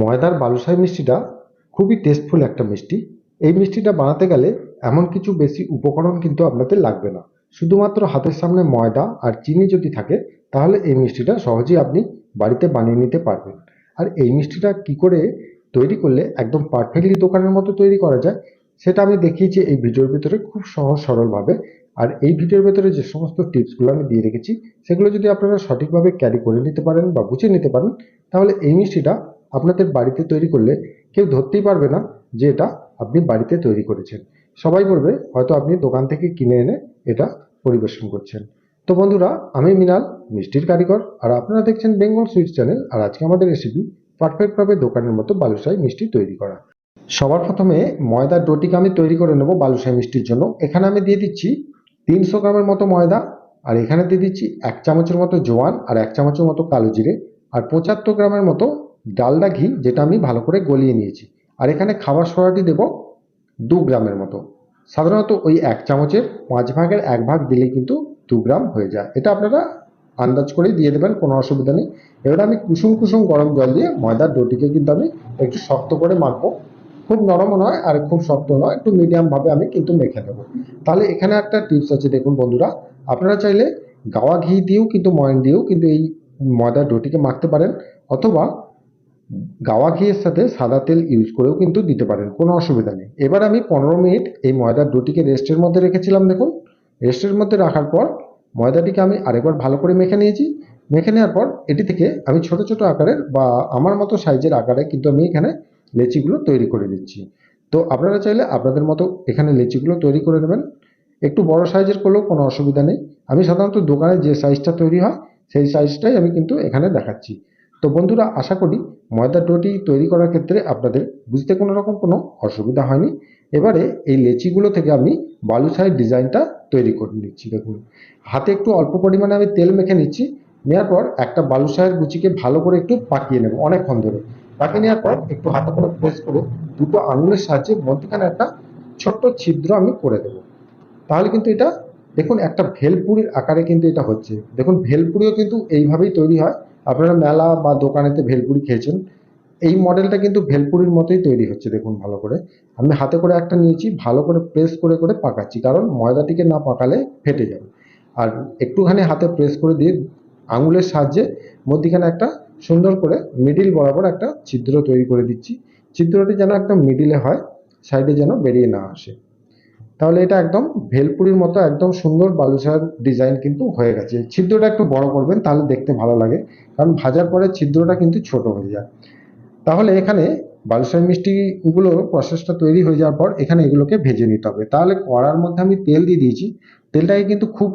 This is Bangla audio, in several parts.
ময়দার বালুশাহী মিষ্টিটা খুবই টেস্টফুল একটা মিষ্টি। এই মিষ্টিটা বানাতে গেলে এমন কিছু বেশি উপকরণ কিন্তু আপনাদের লাগবে না। শুধুমাত্র হাতের সামনে ময়দা আর চিনি যদি থাকে, তাহলে এই মিষ্টিটা সহজেই আপনি বাড়িতে বানিয়ে নিতে পারবেন। আর এই মিষ্টিটা কি করে তৈরি করলে একদম পারফেক্টলি দোকানের মতো তৈরি করা যায়, সেটা আমি দেখিয়েছি এই ভিডিওর ভিতরে খুব সহজ সরলভাবে। আর এই ভিডিওর ভেতরে যে সমস্ত টিপসগুলো আমি দিয়ে রেখেছি, সেগুলো যদি আপনারা সঠিকভাবে ক্যারি করে নিতে পারেন বা বুঝে নিতে পারেন, তাহলে এই মিষ্টিটা আপনাদের বাড়িতে তৈরি করলে কেউ ধরতেই পারবে না যে এটা আপনি বাড়িতে তৈরি করেছেন। সবাই বলবে, হয়তো আপনি দোকান থেকে কিনে এনে এটা পরিবেশন করছেন। তো বন্ধুরা, আমি মিনাল, মিষ্টির কারিগর, আর আপনারা দেখছেন বেঙ্গল সুইটস চ্যানেল, আর আজকে আমাদের রেসিপি পারফেক্টভাবে দোকানের মতো বালুশাই মিষ্টি তৈরি করা। সবার প্রথমে ময়দার ডোটিকে আমি তৈরি করে নেব বালুশাই মিষ্টির জন্য। এখানে আমি দিয়ে দিচ্ছি তিনশো গ্রামের মতো ময়দা, আর এখানে দিয়ে দিচ্ছি এক চামচের মতো জোয়ান, আর এক চামচের মতো কালো জিরে, আর পঁচাত্তর গ্রামের মতো ডালডা ঘি যেটা আমি ভালো করে গলিয়ে নিয়েছি। আর এখানে খাবার সোডাটি দেব দু গ্রামের মতো। সাধারণত ওই এক চামচের পাঁচ ভাগের এক ভাগ দিলে কিন্তু দু গ্রাম হয়ে যায়। এটা আপনারা আন্দাজ করেই দিয়ে দেবেন, কোনো অসুবিধা নেই। এবার আমি কুসুম কুসুম গরম জল দিয়ে ময়দার ডোটিকে কিন্তু আমি একটু শক্ত করে মাখবো। খুব নরমও নয় আর খুব শক্ত নয়, একটু মিডিয়ামভাবে আমি কিন্তু মেখে দেবো। তাহলে এখানে একটা টিপস আছে, দেখুন বন্ধুরা। আপনারা চাইলে গাওয়া ঘি দিয়েও কিন্তু ময়ন দিয়েও কিন্তু এই ময়দার ডোটিকে মাখতে পারেন। অথবা গাওয়া ঘিয়ের সাথে সাদা তেল ইউজ করেও কিন্তু দিতে পারেন, কোনো অসুবিধা নেই। এবার আমি পনেরো মিনিট এই ময়দার ডোটিকে রেস্টের মধ্যে রেখেছিলাম, দেখুন। রেস্টের মধ্যে রাখার পর ময়দাটিকে আমি আরেকবার ভালো করে মেখে নিয়েছি। মেখে নেওয়ার পর এটি থেকে আমি ছোট ছোট আকারের বা আমার মতো সাইজের আকারে কিন্তু আমি এখানে লেচিগুলো তৈরি করে দিচ্ছি তো আপনারা চাইলে আপনাদের মতো এখানে লেচিগুলো তৈরি করে নেবেন। একটু বড় সাইজের করলেও কোনো অসুবিধা নেই। আমি সাধারণত দোকানে যে সাইজটা তৈরি হয়, সেই সাইজটাই আমি কিন্তু এখানে দেখাচ্ছি। তো বন্ধুরা, আশা করি ময়দার ডোটি তৈরি করার ক্ষেত্রে আপনাদের বুঝতে কোনো রকম কোনো অসুবিধা হয়নি। এবারে এই লেচিগুলো থেকে আমি বালুশাহীর ডিজাইনটা তৈরি করে নিচ্ছি। দেখুন, হাতে একটু অল্প পরিমাণে আমি তেল মেখে নিচ্ছি। নেওয়ার পর একটা বালুশাহের গুচিকে ভালো করে একটু পাকিয়ে নেব অনেকক্ষণ ধরে। পাকিয়ে নেওয়ার পর একটু হাতে করে প্রেস করে দুটো আঙুলের সাহায্যে মধ্যখানে একটা ছোট্ট ছিদ্র আমি করে দেবো। তাহলে কিন্তু এটা, দেখুন, একটা ভেলপুরির আকারে কিন্তু এটা হচ্ছে। দেখুন, ভেলপুরিও কিন্তু এইভাবেই তৈরি হয়। আপনারা মেলা বা দোকানেতে ভেলপুরি খেয়েছেন। এই মডেলটা কিন্তু ভেলপুরির মতোই তৈরি হচ্ছে, দেখুন ভালো করে। আমি হাতে করে একটা নিয়েছি, ভালো করে প্রেস করে করে পাকাচ্ছি, কারণ ময়দাটিকে না পাকালে ফেটে যাবে। আর একটুখানি হাতে প্রেস করে দিয়ে আঙুলের সাহায্যে মধ্যিখানে একটা সুন্দর করে মিডিল বরাবর একটা ছিদ্র তৈরি করে দিচ্ছি। ছিদ্রটি যেন একদম মিডিলে হয়, সাইডে যেন বেরিয়ে না আসে। তাহলে এটা একদম ভেলপুরির মতো একদম সুন্দর বালুশার ডিজাইন কিন্তু হয়ে গেছে। ছিদ্রটা একটু বড় করবেন, তাহলে দেখতে ভালো লাগে। কারণ ভাজার পরে ছিদ্রটা কিন্তু ছোট হয়ে যায়। তাহলে এখানে বালুশাহী মিষ্টিগুলো প্রসেসটা তৈরি হয়ে যাওয়ার পর এখানে এগুলোকে ভেজে নিতে হবে। তাহলে কড়ার মধ্যে আমি তেল দিয়ে দিয়েছি। তেলটাকে কিন্তু খুব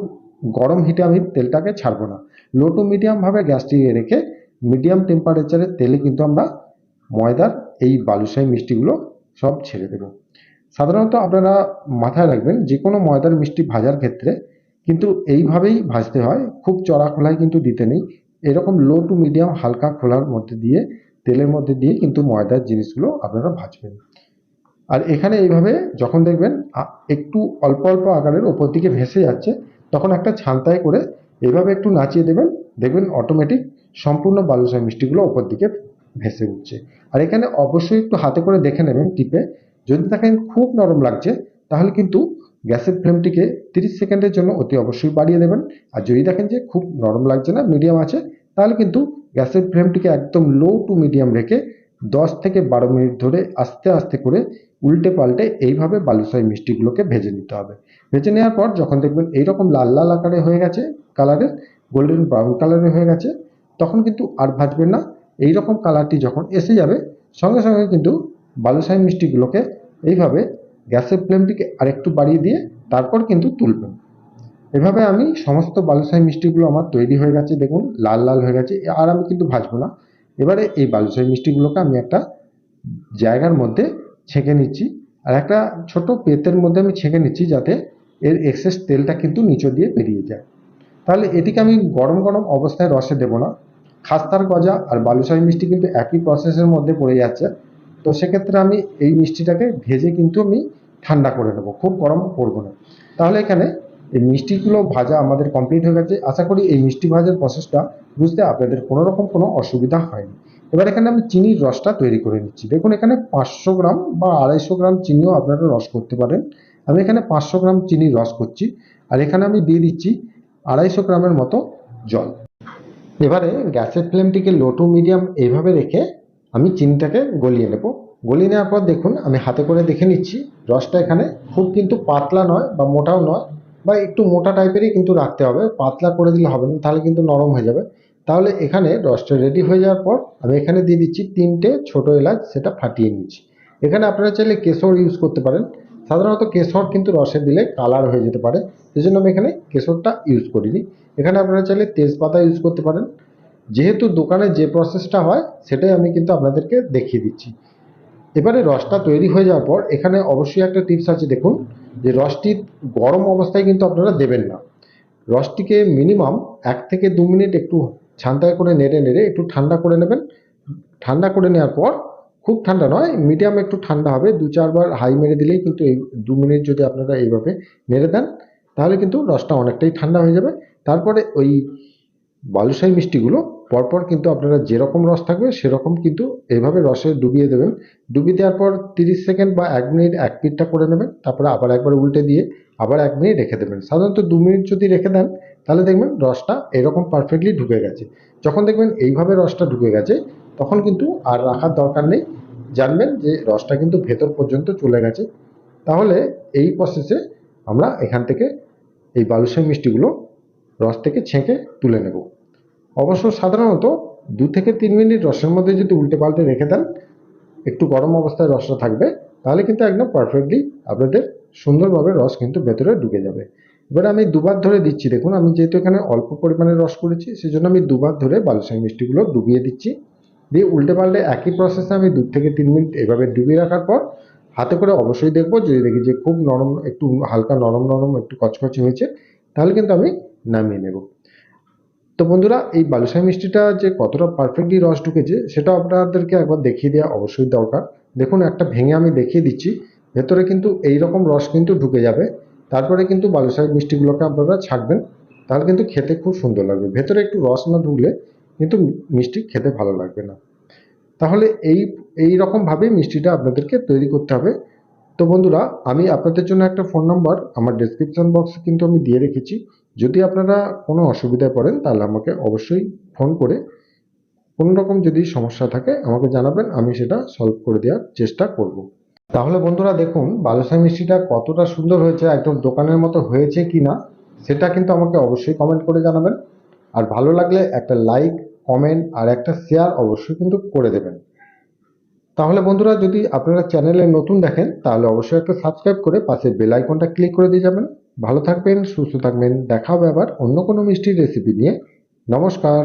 গরম হিটে আমি তেলটাকে ছাড়বো না। লো টু মিডিয়ামভাবে গ্যাসটিকে রেখে মিডিয়াম টেম্পারেচারের তেলে কিন্তু আমরা ময়দার এই বালুশাহী মিষ্টিগুলো সব ছেড়ে দেবো। সাধারণত আপনারা মাথায় রাখবেন যে কোনো ময়দার মিষ্টি ভাজার ক্ষেত্রে কিন্তু এইভাবেই ভাজতে হয়। খুব চড়া খোলায় কিন্তু দিতে নেই। এরকম লো টু মিডিয়াম হালকা খোলার মধ্যে দিয়ে, তেলের মধ্যে দিয়ে কিন্তু ময়দার জিনিসগুলো আপনারা ভাজবেন। আর এখানে এইভাবে যখন দেখবেন একটু অল্প অল্প আকারের ওপর দিকে ভেসে যাচ্ছে, তখন একটা ছান্তায় করে এইভাবে একটু নাচিয়ে দেবেন। দেখবেন অটোমেটিক সম্পূর্ণ বালুশাহী মিষ্টিগুলো ওপর দিকে ভেসে উঠছে। আর এখানে অবশ্যই একটু হাতে করে দেখে নেবেন টিপে। যদি দেখেন খুব নরম লাগছে, তাহলে কিন্তু গ্যাসের ফ্লেমটিকে তিরিশ সেকেন্ডের জন্য অতি অবশ্যই বাড়িয়ে দেবেন। আর যদি দেখেন যে খুব নরম লাগছে না মিডিয়াম আছে, তাহলে কিন্তু গ্যাসের ফ্লেমটিকে একদম লো টু মিডিয়াম রেখে দশ থেকে বারো মিনিট ধরে আস্তে আস্তে করে উল্টে পাল্টে এইভাবে বালুশাহী মিষ্টিগুলোকে ভেজে নিতে হবে। ভেজে নেওয়ার পর যখন দেখবেন এইরকম লাল লাল আকারে হয়ে গেছে কালারের গোল্ডেন ব্রাউন কালারের হয়ে গেছে, তখন কিন্তু আর ভাজবেন না। এই রকম কালারটি যখন এসে যাবে, সঙ্গে সঙ্গে কিন্তু বালুশাহী মিষ্টিগুলোকে এইভাবে গ্যাসের ফ্লেমটিকে আরেকটু বাড়িয়ে দিয়ে তারপর কিন্তু তুলবেন। এভাবে আমি সমস্ত বালুশাহী মিষ্টিগুলো আমার তৈরি হয়ে গেছে, দেখুন, লাল লাল হয়ে গেছে, আর আমি কিন্তু ভাজবো না। এবারে এই বালুশাহী মিষ্টিগুলোকে আমি একটা জায়গার মধ্যে ছেঁকে নিচ্ছি, আর একটা ছোট পেতের মধ্যে আমি ছেঁকে নিচ্ছি যাতে এর এক্সেস তেলটা কিন্তু নিচে দিয়ে বেরিয়ে যায়। তাহলে এটিকে আমি গরম গরম অবস্থায় রসে দেবো না। খাস্তার গজা আর বালুশাহী মিষ্টি কিন্তু একই প্রসেসের মধ্যে পড়ে যাচ্ছে। তো সেক্ষেত্রে আমি এই মিষ্টিটাকে ভেজে কিন্তু আমি ঠান্ডা করে নেব, খুব গরম করব না। তাহলে এখানে এই মিষ্টিগুলো ভাজা আমাদের কমপ্লিট হয়ে গেছে। আশা করি এই মিষ্টি ভাজার প্রসেসটা বুঝতে আপনাদের কোনো রকম কোনো অসুবিধা হয়নি। এবার এখানে আমি চিনির রসটা তৈরি করে নিচ্ছি। দেখুন, এখানে পাঁচশো গ্রাম বা আড়াইশো গ্রাম চিনিও আপনারা রস করতে পারেন। আমি এখানে পাঁচশো গ্রাম চিনির রস করছি। আর এখানে আমি দিয়ে দিচ্ছি আড়াইশো গ্রামের মতো জল। এবারে গ্যাসের ফ্লেমটিকে লো টু মিডিয়াম এইভাবে রেখে আমি চিনিটাকে গলিয়ে নেব। গলিয়ে নেওয়ার পর দেখুন, আমি হাতে করে দেখে নিচ্ছি, রসটা এখানে খুব কিন্তু পাতলা নয় বা মোটাও নয়, বা একটু মোটা টাইপেরই কিন্তু রাখতে হবে। পাতলা করে দিলে হবে না, তাহলে কিন্তু নরম হয়ে যাবে। তাহলে এখানে রসটা রেডি হয়ে যাওয়ার পর আমি এখানে দিয়ে দিচ্ছি তিনটে ছোট এলাচ, সেটা ফাটিয়ে নিচ্ছি। এখানে আপনারা চাইলে কেশর ইউজ করতে পারেন। সাধারণত কেশর কিন্তু রসে দিলে কালার হয়ে যেতে পারে। সেই জন্য আমি এখানে কেশরটা ইউজ করিনি। এখানে আপনারা চাইলে তেজপাতা ইউজ করতে পারেন। যেহেতু দোকানে যে প্রসেসটা হয়, সেটাই আমি কিন্তু আপনাদেরকে দেখিয়ে দিচ্ছি। এবারে রসটা তৈরি হয়ে যাওয়ার পর, এখানে অবশ্যই একটা টিপস আছে, দেখুন, যে রসটি গরম অবস্থায় কিন্তু আপনারা দেবেন না। রসটিকে মিনিমাম এক থেকে দু মিনিট একটু ছান্তায় করে নেড়ে নেড়ে একটু ঠান্ডা করে নেবেন। ঠান্ডা করে নেওয়ার পর, খুব ঠান্ডা নয় মিডিয়াম একটু ঠান্ডা হবে, দু চারবার হাই মেরে দিলেই কিন্তু এই দু মিনিট যদি আপনারা এইভাবে নেড়ে দেন, তাহলে কিন্তু রসটা অনেকটাই ঠান্ডা হয়ে যাবে। তারপরে ওই বালুশাহী মিষ্টিগুলো পরপর কিন্তু আপনারা যেরকম রস থাকবে, সেরকম কিন্তু এইভাবে রসে ডুবিয়ে দেবেন। ডুবিয়ে দেওয়ার পর তিরিশ সেকেন্ড বা এক মিনিট, এক পিঠটা করে নেবেন। তারপরে আবার একবার উল্টে দিয়ে আবার এক মিনিট রেখে দেবেন। সাধারণত দু মিনিট যদি রেখে দেন, তাহলে দেখবেন রসটা এরকম পারফেক্টলি ঢুকে গেছে। যখন দেখবেন এইভাবে রসটা ঢুকে গেছে, তখন কিন্তু আর রাখার দরকার নেই। জানবেন যে রসটা কিন্তু ভেতর পর্যন্ত চলে গেছে। তাহলে এই প্রসেসে আমরা এখান থেকে এই বালুশাহী মিষ্টিগুলো রস থেকে ছেঁকে তুলে নেব। অবশ্য সাধারণত দু থেকে তিন মিনিট রসের মধ্যে যদি উল্টে পাল্টে রেখে দেন, একটু গরম অবস্থায় রসটা থাকবে, তাহলে কিন্তু একদম পারফেক্টলি আপনাদের সুন্দরভাবে রস কিন্তু ভেতরে ঢুকে যাবে। এবার আমি দুবার ধরে দিচ্ছি, দেখুন আমি যেহেতু এখানে অল্প পরিমাণে রস করেছি সেই জন্য আমি দুবার ধরে বালুশাহী মিষ্টিগুলো ডুবিয়ে দিচ্ছি। দিয়ে উল্টে পাল্টে একই প্রসেসে আমি দু থেকে তিন মিনিট এভাবে ডুবিয়ে রাখার পর, হাতে করে অবশ্যই দেখব, যদি দেখি যে খুব নরম, একটু হালকা নরম নরম একটু কচকচে হয়েছে, তাহলে কিন্তু আমি নামিয়ে নেব। তো বন্ধুরা, এই বালুশাহী মিষ্টিটা যে কতটা পারফেক্টলি রস ঢুকেছে, সেটা আপনাদেরকে একবার দেখিয়ে দেওয়া অবশ্যই দরকার। দেখুন, একটা ভেঙে আমি দেখিয়ে দিচ্ছি। ভেতরে কিন্তু এই রকম রস কিন্তু ঢুকে যাবে। তারপরে কিন্তু বালুশাহী মিষ্টিগুলোকে আপনারা ছাড়বেন তাহলে কিন্তু খেতে খুব সুন্দর লাগবে। ভেতরে একটু রস না ঢুকলে কিন্তু মিষ্টি খেতে ভালো লাগবে না। তাহলে এই এই রকমভাবেই মিষ্টিটা আপনাদেরকে তৈরি করতে হবে। তো বন্ধুরা, আমি আপনাদের জন্য একটা ফোন নাম্বার আমার ডেসক্রিপশন বক্সে কিন্তু আমি দিয়ে রেখেছি। যদি আপনারা কোনো অসুবিধায় পড়েন, তাহলে আমাকে অবশ্যই ফোন করে কোনো রকম যদি সমস্যা থাকে আমাকে জানাবেন, আমি সেটা সলভ করে দেওয়ার চেষ্টা করব। তাহলে বন্ধুরা দেখুন বালুশাহী মিষ্টিটা কতটা সুন্দর হয়েছে, একদম দোকানের মতো হয়েছে কি না সেটা কিন্তু আমাকে অবশ্যই কমেন্ট করে জানাবেন। আর ভালো লাগলে একটা লাইক কমেন্ট আর একটা শেয়ার অবশ্যই কিন্তু করে দেবেন। তাহলে বন্ধুরা যদি আপনারা চ্যানেলে নতুন দেখেন, তাহলে অবশ্যই একটা সাবস্ক্রাইব করে পাশে বেল আইকনটা ক্লিক করে দিয়ে যাবেন। ভালো থাকবেন সুস্থ থাকবেন। দেখা হবে আবার অন্য কোনো মিষ্টির রেসিপি নিয়ে। নমস্কার।